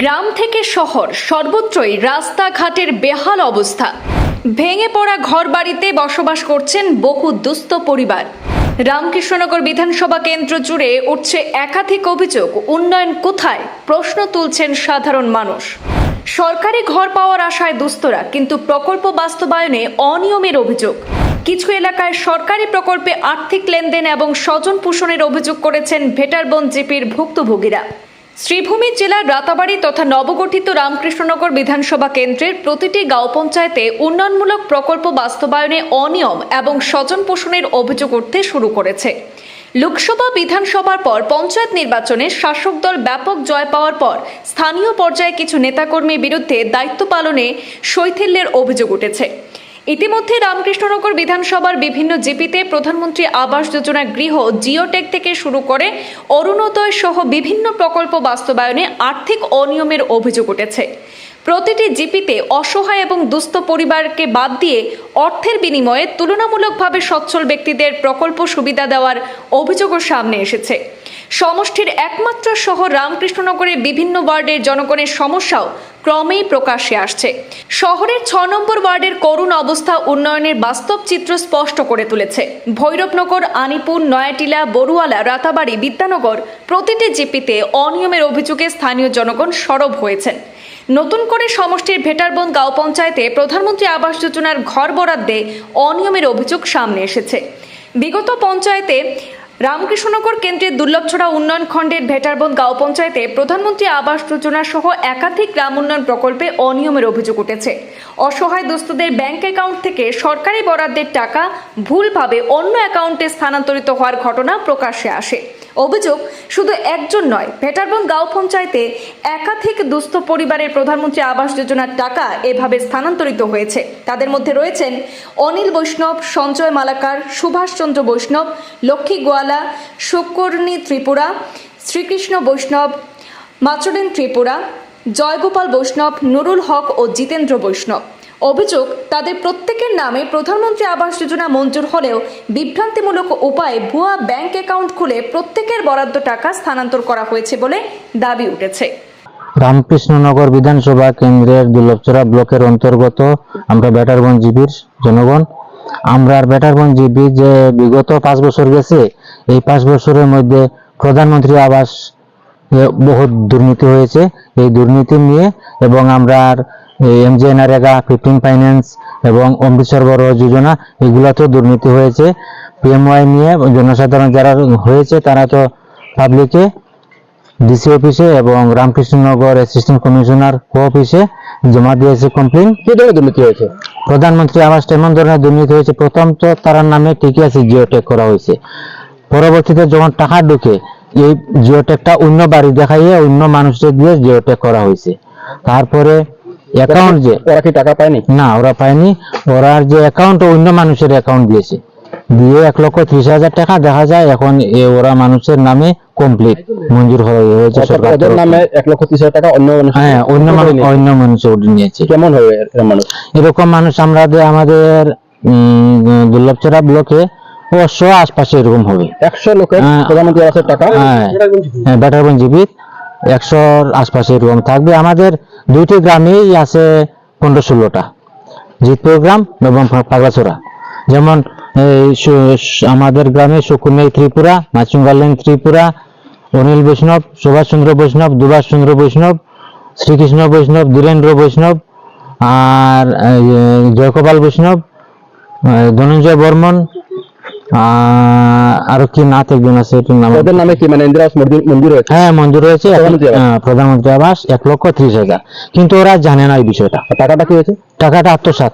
গ্রাম থেকে শহর, সর্বত্রই রাস্তাঘাটের বেহাল অবস্থা। ভেঙে পড়া ঘরবাড়িতে বসবাস করছেন বহু দুস্থ পরিবার। রামকৃষ্ণনগর বিধানসভা কেন্দ্র জুড়ে উঠছে একাধিক অভিযোগ। উন্নয়ন কোথায়? প্রশ্ন তুলছেন সাধারণ মানুষ। সরকারি ঘর পাওয়ার আশায় দুস্থরা, কিন্তু প্রকল্প বাস্তবায়নে অনিয়মের অভিযোগ। কিছু এলাকায় সরকারি প্রকল্পে আর্থিক লেনদেন এবং স্বজন পোষণের অভিযোগ করেছেন ভেটারবন জিপির ভুক্তভোগীরা। শ্রীভূমি জেলার রাতাবাড়ি তথা নবগঠিত রামকৃষ্ণনগর বিধানসভা কেন্দ্রের প্রতিটি গাঁও পঞ্চায়েতে উন্নয়নমূলক প্রকল্প বাস্তবায়নে অনিয়ম এবং স্বজন পোষণের অভিযোগ উঠতে শুরু করেছে। লোকসভা বিধানসভার পর পঞ্চায়েত নির্বাচনে শাসক দল ব্যাপক জয় পাওয়ার পর স্থানীয় পর্যায়ে কিছু নেতাকর্মীর বিরুদ্ধে দায়িত্ব পালনে শৈথিল্যের অভিযোগ উঠেছে। ইতিমধ্যে রামকৃষ্ণনগর বিধানসভার বিভিন্ন জিপিতে প্রধানমন্ত্রী আবাস যোজনা গৃহ জিওটেক থেকে শুরু করে অরুণোদয় সহ বিভিন্ন প্রকল্প বাস্তবায়নে আর্থিক অনিয়মের অভিযোগ উঠেছে। প্রতিটি জিপিতে অসহায় এবং দুস্থ পরিবারকে বাদ দিয়ে অর্থের বিনিময়ে তুলনামূলকভাবে সচ্ছল ব্যক্তিদের প্রকল্প সুবিধা দেওয়ার অভিযোগও সামনে এসেছে। সমষ্টির একমাত্র শহর রামকৃষ্ণনগরের বিভিন্ন ওয়ার্ডের জনগণের সমস্যাও ক্রমেই প্রকাশ্যে আসছে। শহরের ছ নম্বর ওয়ার্ডের করুণ অবস্থা উন্নয়নের বাস্তব চিত্র স্পষ্ট করে তুলেছে। ভৈরবনগর, আনিপুর, নয়াটিলা, বড়ুয়ালা, রাতাবাড়ি, বিদ্যানগর প্রতিটি জিপিতে অনিয়মের অভিযোগে স্থানীয় জনগণ সরব হয়েছেন। নতুন করে সমষ্টির ভেটারবন গাঁও পঞ্চায়েতে প্রধানমন্ত্রী আবাস যোজনার ঘর বরাদ্দে অনিয়মের অভিযোগ সামনে এসেছে। বিগত পঞ্চায়েতে রামকৃষ্ণনগর কেন্দ্রের দুর্লভছড়া উন্নয়ন খণ্ডের ভেটারবন গাঁও পঞ্চায়েতে প্রধানমন্ত্রী আবাস যোজনা সহ একাধিক গ্রাম উন্নয়ন প্রকল্পে অনিয়মের অভিযোগ উঠেছে। অসহায় দুস্থদের ব্যাংক অ্যাকাউন্ট থেকে সরকারি বরাদ্দের টাকা ভুলভাবে অন্য অ্যাকাউন্টে স্থানান্তরিত হওয়ার ঘটনা প্রকাশ্যে আসে। অভিযোগ শুধু একজন নয়, ভেটারবন গাঁও পঞ্চায়েতে একাধিক দুস্থ পরিবারের প্রধানমন্ত্রী আবাস যোজনার টাকা এভাবে স্থানান্তরিত হয়েছে। তাদের মধ্যে রয়েছেন অনিল বৈষ্ণব, সঞ্জয় মালাকার, সুভাষচন্দ্র বৈষ্ণব, লক্ষ্মী গোয়ালা সুকর্ণী ত্রিপুরা, শ্রীকৃষ্ণ বৈষ্ণব, মাচরেন ত্রিপুরা, জয়গোপাল বৈষ্ণব, নুরুল হক ও জিতেন্দ্র বৈষ্ণব। অভিযোগ, তাদের প্রত্যেকের নামে প্রধানমন্ত্রী আবাস যোজনা মঞ্জুর হলেও বিভ্রান্তিমূলক উপায়ে ভুয়া ব্যাংক অ্যাকাউন্ট খুলে প্রত্যেকের বরাদ্দ টাকা স্থানান্তর করা হয়েছে বলে দাবি উঠেছে। রামকৃষ্ণনগর বিধানসভা কেন্দ্রের দুর্লভচড়া ব্লকের অন্তর্গত আমরা ব্যাটারগঞ্জ জিবির জনগণ আমরা আর ব্যাটারগঞ্জ জিবি যে বিগত পাঁচ বছর গেছে, এই পাঁচ বছরের মধ্যে প্রধানমন্ত্রী আবাস, এ, বহুত দুর্নীতি হয়েছে। এই দুর্নীতি নিয়ে এবং আমরা আর এমজে নারেগা, ফিফটিন ফাইন্যান্স এবং অমৃত সরবরাহ যোজনা, এগুলাতেও দুর্নীতি হয়েছে। পিএমওয়াই নিয়ে জনসাধারণ যারা হয়েছে, তারা তো পাবলিকে, ডিসি অফিসে এবং রামকৃষ্ণনগর অ্যাসিস্ট্যান্ট কমিশনার কো অফিসে জমা দিয়েছে কমপ্লেন কি ধরনের দুর্নীতি হয়েছে? প্রধানমন্ত্রী আবাস এমন ধরনের দুর্নীতি হয়েছে। প্রথম তো তার নামে ঠিকই আছে জিওটেক করা হয়েছে। পরবর্তীতে যখন টাকা ঢুকে এই জিওটেকটা অন্য বাড়ি দেখাইয়ে অন্য মানুষদের দিয়ে জিওটেক করা হয়েছে। তারপরে অ্যাকাউন্ট যে ওরা কি টাকা পায়নি? না ওরা পায়নি। ওরা যে অ্যাকাউন্ট অন্য মানুষের অ্যাকাউন্ট দিয়েছে। দিয়ে এক লক্ষ ত্রিশ হাজার টাকা দেখা যায় এখন এ ওরা মানুষের নামে কমপ্লিট মঞ্জুর হয়ে হয়েছে সরকার নামে এক লক্ষ তিরিশ হাজার টাকা অন্য হ্যাঁ অন্য মানুষ। অন্য মানুষ ওটা নিয়েছে। কেমন হবে মানুষ? এরকম মানুষ আমাদের আমাদের উম, দুর্লভচড়া ব্লকে অবশ্য আশপাশে এরকম হবে। একশো লোকের হ্যাঁ। প্রধানমন্ত্রী আবাসের টাকা। হ্যাঁ। হ্যাঁ, ব্যাটারবন জীবিত। একশোর আশপাশে এরকম থাকবে। আমাদের দুইটি গ্রামেই আছে পনেরো ষোলোটা। জিতপুর গ্রাম এবং পাগলাছড়া যেমন আমাদের গ্রামে সুকুমেই ত্রিপুরা মাচুঙ্গালেন ত্রিপুরা অনিল বৈষ্ণব সুভাষচন্দ্র বৈষ্ণব দুভাষ চন্দ্র বৈষ্ণব শ্রীকৃষ্ণ বৈষ্ণব ধীরেন্দ্র বৈষ্ণব আর জয়গোপাল বৈষ্ণব ধনঞ্জয় বর্মন আর কি নাথ একজন আছে নাম ওদের নামে কি মানে ইন্দিরা মন্দির মন্দির হয়েছে হ্যাঁ মঞ্জুর হয়েছে প্রধানমন্ত্রী আবাস। এক লক্ষ ত্রিশ হাজার। কিন্তু ওরা জানে না এই বিষয়টা। টাকাটা কি হয়েছে? টাকাটা আত্মসাৎ।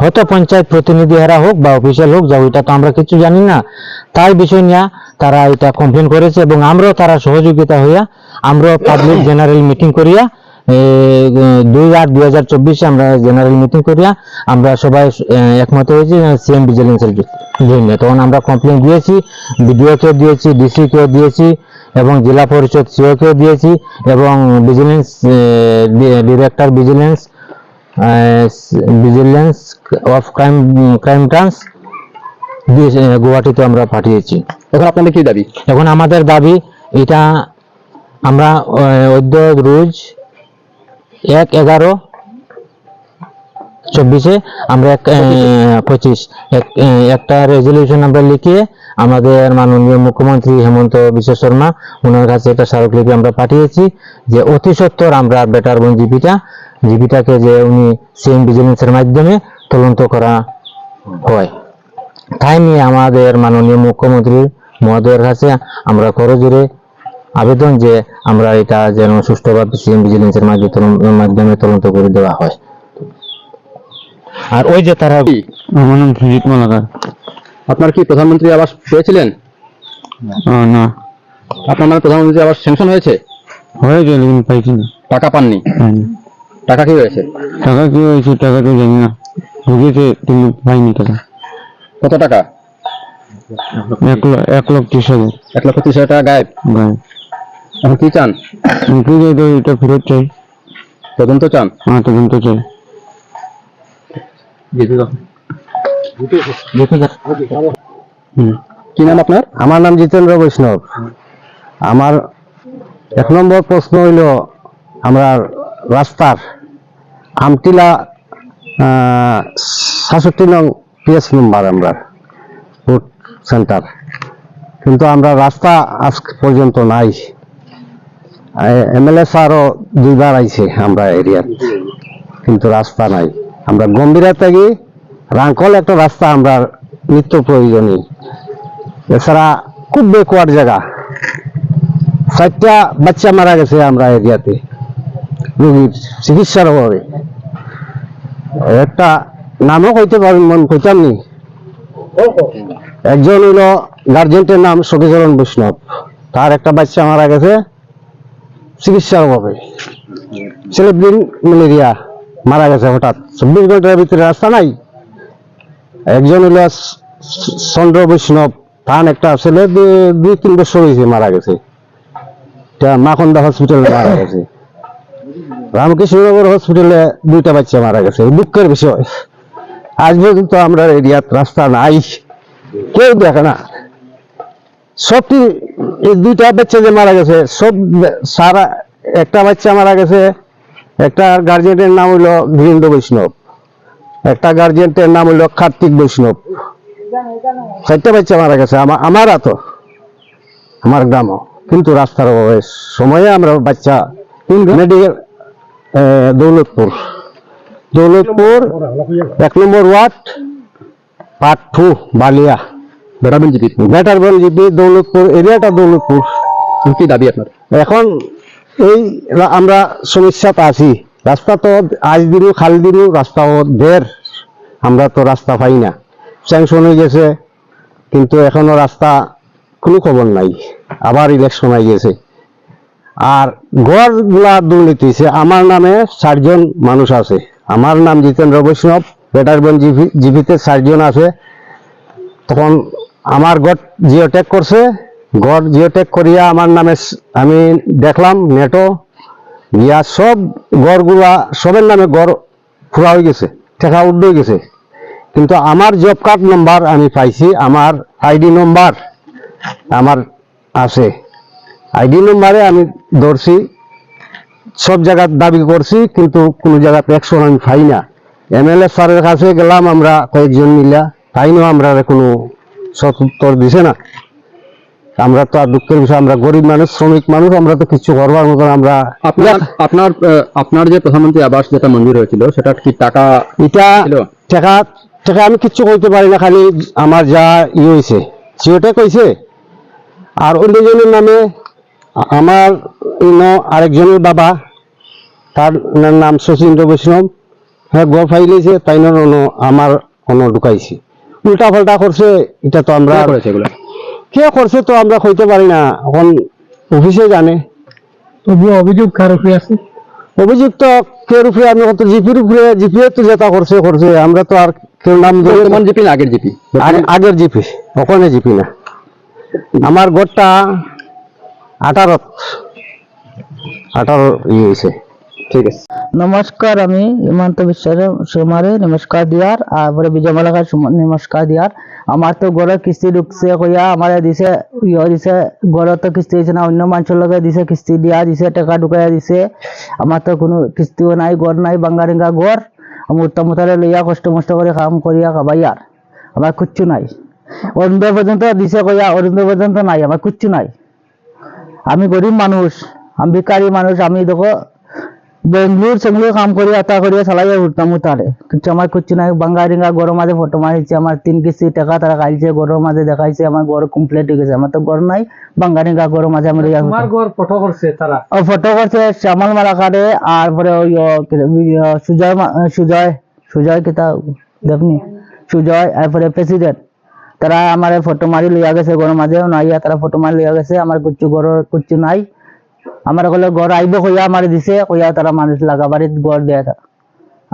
হয়তো পঞ্চায়েত প্রতিনিধি এরা হোক বা অফিসিয়াল হোক যা ওইটা তো আমরা কিছু জানি না। তাই বিষয় নিয়ে তারা এটা কমপ্লেন করেছে এবং আমরাও তারা সহযোগিতা হইয়া আমরাও পাবলিক জেনারেল মিটিং করিয়া দুই আট দুই হাজার চব্বিশে আমরা জেনারেল মিটিং করিয়া আমরা সবাই একমত হয়েছি সিএম ভিজিলেন্সের জন্য। তখন আমরা কমপ্লেন দিয়েছি বিডিওকেও দিয়েছি ডিসিকেও দিয়েছি এবং জেলা পরিষদ সিওকেও দিয়েছি এবং vigilance director vigilance vigilance of crime crime branch গুয়াহাটিতে আমরা পাঠিয়েছি। এখন আপনাদের কি দাবি? এখন আমাদের দাবি এটা আমরা অদ্য রোজ এক এগারো চব্বিশে আমরা এক পঁচিশ। এক- একটা রেজলিউশন আমরা লিখিয়ে আমাদের মাননীয় মুখ্যমন্ত্রী হেমন্ত বিশ্ব শর্মা ওনার কাছে একটা স্মারকলিপি আমরা পাঠিয়েছি যে অতি সত্বর আমরা বেটার জিপিটা জিপিটাকে যে উনি সিএম ভিজিলেন্সের মাধ্যমে তদন্ত করা হয়। তাই নিয়ে আমাদের মাননীয় মুখ্যমন্ত্রী মহোদয়ের কাছে আমরা করজোরে আবেদন যে আমরা এটা যেন সুষ্ঠুভাবে সিএম ভিজিলেন্সের মাধ্যমে তদন্ত- মাধ্যমে তদন্ত করে দেওয়া হয়। আর ওই যে তারা আমার নাম সুজিত মালাকার। আপনার কি প্রধানমন্ত্রী আবাস পেয়েছিলেন? আহ, না। আপনার নামে প্রধানমন্ত্রী আবাস স্যাংশন হয়েছে? হয়েছে টাকা পাননি। টাকা কি হয়েছে? টাকা কি হয়েছে টাকা তো জানি না। ঢুকেছে কিন্তু পাইনি টাকা। কত টাকা? এক লাখ এক লাখ ত্রিশ হাজার। এক লক্ষ ত্রিশ হাজার টাকা গায়েব? গায়ে এখন কি চান? কি যাই তো এটা ফেরত চাই। তদন্ত চান? আমার তদন্ত চাই। কি নাম আপনার? আমার নাম জিতেন্দ্র বৈষ্ণব। আমার এক নম্বর প্রশ্ন হইল আমরা রাস্তার আমটিলা সাতষট্টি নং পিএস নম্বর আমরা ফুড সেন্টার কিন্তু আমরা রাস্তা আজ পর্যন্ত নাই। এমএলএ স্যারও দুইবার আইছে আমরা এরিয়ার। কিন্তু রাস্তা নাই। আমরা গম্ভীরা থেকে রাঙ্কল একটা রাস্তা আমরা নিত্য প্রয়োজনীয়। এছাড়া খুব বেকওয়ার্ড জায়গা। চারটা বাচ্চা মারা গেছে আমরা এরিয়াতে। রোগীর চিকিৎসার অভাবে। একটা নামও কইতে পারি মন কইতাম নি একজন হইল গার্জেন্টের নাম সখীচরণ বৈষ্ণব। তার একটা বাচ্চা মারা গেছে চিকিৎসার অভাবে। ছেলেদিন ম্যালেরিয়া মারা গেছে হঠাৎ। চব্বিশ ঘণ্টার ভিতরে রাস্তা নাই। একজন হইল চন্দ্র বৈষ্ণব। তান একটা ছেলে দুই, তিন বছর হয়েছে মারা গেছে। মাখন্দা হসপিটালে মারা গেছে। রামকৃষ্ণনগর হসপিটালে দুইটা বাচ্চা মারা গেছে দুঃখের বিষয়। আজ পর্যন্ত আমরা এরিয়াত রাস্তা নাই কেউ দেখে না। সবটি এই দুইটা বাচ্চা যে মারা গেছে সব সারা একটা বাচ্চা মারা গেছে একটা গার্জেনের নাম হইল বীরেন্দ্র বৈষ্ণব একটা গার্জেন্টের নাম হইল কার্তিক বৈষ্ণব। চারটা বাচ্চা মারা গেছে আমার আমারা তো আমার গ্রামও। কিন্তু রাস্তার অভাবে সময়ে আমরা বাচ্চা মেডিকেল দৌলতপুর। দৌলতপুর এক number ward part two Balia. বেড়াবেন GP. Better বল জিপি দৌলতপুর এরিয়াটা দৌলতপুর। কি দাবি আপনার? এখন এই আমরা সমস্যাতে আছি। রাস্তা তো আজ দিনও খাল দিনও রাস্তা দের আমরা তো রাস্তা পাই না। স্যাংশন হয়ে গেছে কিন্তু এখনও রাস্তা কোনো খবর নাই। আবার ইলেকশন হয়ে গেছে। আর গড়গুলা দুর্নীতি হয়েছে আমার নামে ষাটজন মানুষ আছে। আমার নাম জিতেন্দ্র বৈষ্ণব বেটারবন জিপিতে ষাটজন আছে। তখন আমার গড় জিওটেক করছে। গড় জিওটেক করিয়া আমার নামে আমি দেখলাম নেটো গিয়া সব গড়গুলা, সবের নামে গড় ফুরা হয়ে গেছে, ঠেকা উড হয়ে গেছে। কিন্তু আমার জব কার্ড নম্বর আমি পাইছি, আমার আইডি নম্বর আমার আছে। আইডি নম্বরে আমি ধরছি সব জায়গায় দাবি করছি কিন্তু কোনো জায়গাতে অ্যাকশন আমি পাই না। এমএলএ স্যারের কাছে গেলাম আমরা কয়েকজন মিলা তাইনও আমরা কোনো সৎ উত্তর দিছে না। আমরা তো আর দুঃখের বিষয় আমরা গরিব মানুষ শ্রমিক মানুষ আমরা তো কিছু করবার মতন আমরা আপনার আপনার আপনার যে প্রধানমন্ত্রী আবাস যেটা মঞ্জুর হয়েছিল সেটা কি টাকা এটা টাকা টাকা আমি কিচ্ছু কইতে পারি না খালি আমার যা ই হয়েছে সিওটা কইছে? আর অন্যজনের নামে আমার ইন আরেকজনের বাবা তার নাম শচীন্দ্র বৈষ্ণব। হ্যাঁ গড় ফাইলেছে তাই না অন্য আমার অন্য ঢুকাইছি। উল্টা পাল্টা করছে এটা তো আমরা কে কে করছে তো আমরা কইতে পারি না এখন অফিসে জানে। তবুও অভিযোগ কার উপরে আছে? অভিযুক্ত কেউ উপরে আমি কত জিপির উপরে জিপি তো যেটা করছে করছে। আমরা তো আর কেউ নাম ধরে বর্তমান জিপি না আগের জিপি? আগে- আগের জিপি ওখানে জিপি না। আমার গোটটা আঠারো। আঠারো ইয়ে হয়েছে। ঠিক আছে। নমস্কার, আমি হিমন্ত বিশ্ব শর্মারে। নমস্কার দিয়ার। আর বিজয় মালাকার নমস্কার দিয়ার। আমার তো গড়ে কিস্তি ঢুকছে কইয়া আমার দিছে ইয়ে দিছে গড়ে তো কিস্তি দিছে না, অন্য মানুষের লগে দিছে কিস্তি দিয়া, দিছে, টাকা ঢুকাইয়া দিছে। আমার তো কোনো কিস্তিও নাই, গড় নাই বাঙ্গারিঙ্গা গড়। আমি উত্তম মতারে লইয়া কষ্ট মষ্ট করে কাম করিয়া খাবাইয়ার আমার কিচ্ছু নাই। অরুণ পর্যন্ত দিছে কইয়া অরুণ পর্যন্ত নাই আমার কিচ্ছু নাই। আমি গরিব মানুষ আমি ভিকারি মানুষ আমি দেখো বেঙ্গলোর সেঙ্গলোর কাম করি আতা করিয়া চালাইয়া উঠতাম তারে কিন্তু আমার কিচ্ছু নাই বাঙ্গারিঙ্গা গরম মাঝে ফটো মারিছে আমার তিন কিস্তি টাকা তারা খাইছে গরম মাঝে দেখাইছে আমার ঘর কমপ্লিট হয়ে গেছে। আমার তো ঘর নাই বাঙ্গা রিঙ্গা গরম মাঝে আমি ঘর ফটো করছে তারা ও ফটো করছে শ্যামল মালাকারে আর পরে ওই সুজয় মা- সুজয় সুজয় কিতা দেখনি? সুজয় এরপরে প্রেসিডেন্ট তারা আমার ফটো মারি লইয়া গেছে ঘরের মাঝে নাইয়া তারা ফটো মারি লইয়া গেছে আমার কুচ্ছু ঘর কুচ্ছু নাই। আমার কলে ঘর আইব কইয়া আমার দিছে কইয়া তারা মানুষ লাগা বাড়িত ঘর দেয় তারা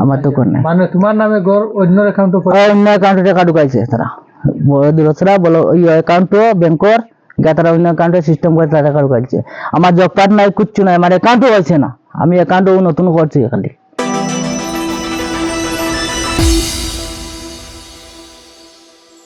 আমার তো ঘর নাই। মানে তোমার নামে ঘর অন্য অ্যাকাউন্টে অন্য অ্যাকাউন্টে টাকা ঢুকাইছে তারা। বড় দূরসরা বলো ইয়ে অ্যাকাউন্টও ব্যাংকর গা অন্য অ্যাকাউন্টে সিস্টেম করে তারা টাকা ঢুকাইছে আমার জব কার্ড নাই কিচ্ছু নাই আমার অ্যাকাউন্টও হয়েছে না। আমি অ্যাকাউন্টও নতুন করছি খালি।